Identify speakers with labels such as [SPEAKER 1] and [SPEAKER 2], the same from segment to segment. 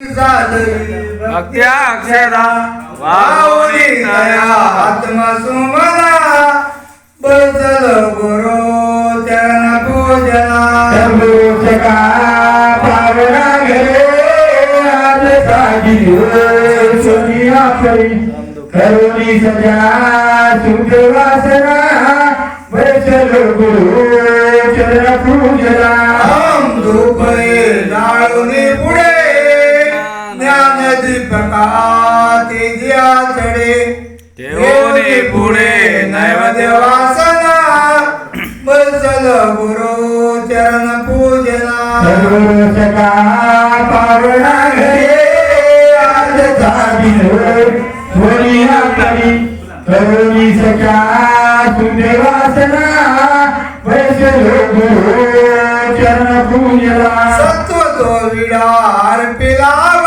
[SPEAKER 1] भक्त्या अक्षरा वाहुनी तया
[SPEAKER 2] आत्मसुमना बदल गुरु चरण पूजना।
[SPEAKER 3] शंभूषका पावना घरे आज साजी सोनिया परी करुणी सजा सुख वासना बैसल गुरु चरण पूजना।
[SPEAKER 2] हम धूपे जाळूनी पुढे ज्ञान दीपका तेजिया चढे
[SPEAKER 1] देवोनी पुढे नैवेद्य
[SPEAKER 2] वासना बदल गुरु चरण पूजना।
[SPEAKER 3] सर्वसका पावना घरे आज साजी सोनिया परी करुणी सका सुख वासना बैसल गुरु चरण पूजना
[SPEAKER 2] सत्व तो विडार पिलावला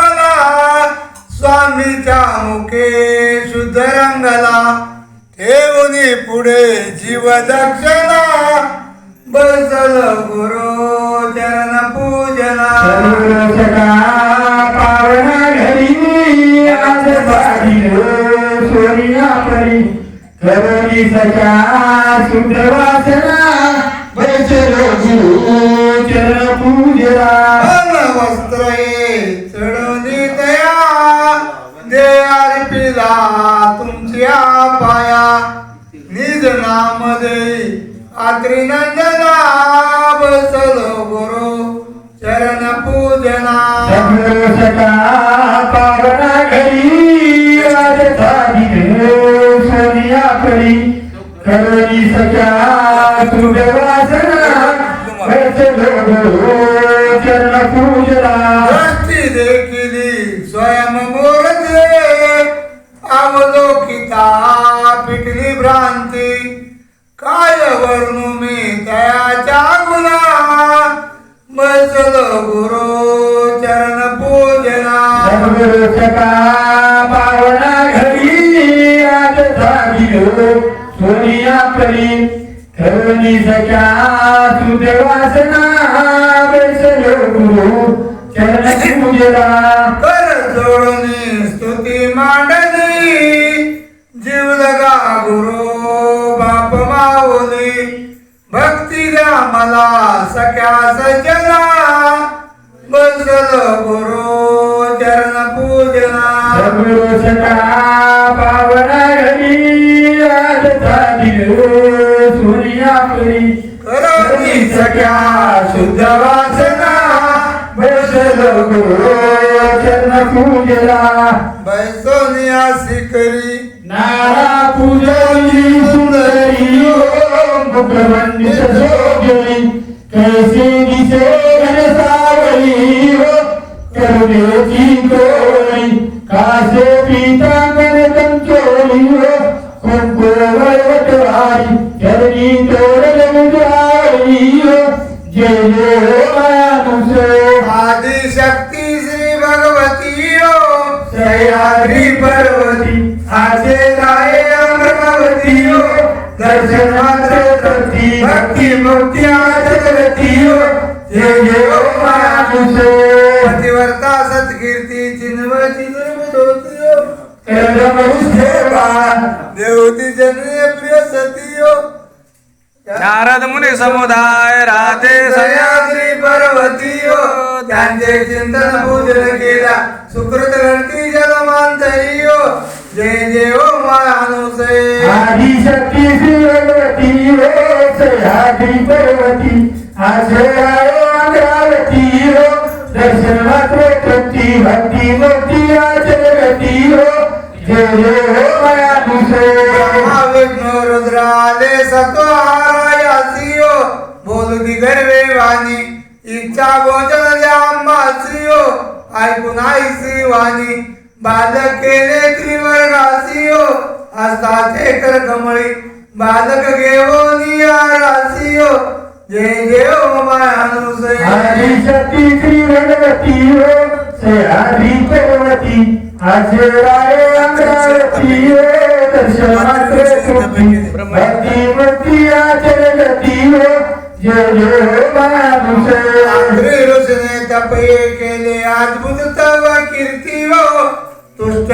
[SPEAKER 2] स्वामीच्या मुखे शुद्ध रंगला ठेवून पुढे जीव दक्षिणा. बसल गुरु चरण पूजना.
[SPEAKER 3] पावना घरी. आज सोनिया परी करुणी सका सुख वासना. बैसल गुरु चरण पूजना.
[SPEAKER 2] अन वस्त्रे तुमच्या पाया निधनामध्ये आत्री नंदना बसल गुरु चरण पूजना.
[SPEAKER 3] सर्वसका पावना घरी आज साजी सोनिया परी करुणी सका सुख वासना चरण पूजना.
[SPEAKER 2] पिटली भ्रांती. काय वर्णू मी तयाच्या गुणा. बसल गुरु चरण पूजना
[SPEAKER 3] पावना घरी आज साजी सोनिया परी करुणी सका सुख वासना. बैसल गुरु चरण पूजना
[SPEAKER 2] कर जोडून स्तुती मांडली. मला बसल गुरु चरण पूजना.
[SPEAKER 3] पावना घरी परी
[SPEAKER 2] करोनी सख्या शुद्ध वासना
[SPEAKER 3] बैसल गुरु चरण पूजना.
[SPEAKER 2] बैसोनिया शिकरी
[SPEAKER 3] नारा पूजनी सुंदरी जोगणी कैसे दिसे घनसावली हो करुणेची कोणी कासे पीतांबर कंचोली हो कुंकुमवटवारी चरणी तोरण मुद्रावली प्रती भक्ती मुक्ती आचरती हो. जय जय ओ मानुष.
[SPEAKER 2] पतिवर्ता सत्कीर्ती
[SPEAKER 3] सेवा
[SPEAKER 2] देवती जननी प्रिय सती ओ
[SPEAKER 1] नारद मुनी समुदाय राधे सह्याद्री
[SPEAKER 2] सह्याद्री पर्वती ओ त्यांचे चिंतन पूजन केला सुकृत घडती जलमांतरी ओ जय जय ओ मानुसे
[SPEAKER 3] आधी शक्ती श्रीवती वेस आधी पर्वती. आचे अमरावती हो दर्शन मात्र प्रती भक्ती मुक्ती आचरती हो जय जय हो मानुष
[SPEAKER 2] विष्णू रुद्राले सत्वहारायासियो बोलती गर्वे वाणी इच्छा भोजन द्यामासियो ऐकून आईसी वाणी बालक केले त्रिवर्गासियो हस्ताचे कर कमळी बालक घेऊन रासियो जय ओ मानुसे
[SPEAKER 3] आदिशक्ती श्री भगवती हो सह्याद्री पर्वती आचे राये अमरावती हो दर्शन मात्र सुखी भक्ती मुक्ती आचरती हो जय हो मानुष
[SPEAKER 2] त्रिलोचने तपये केले अद्भुत तव कीर्ती हो तुष्ट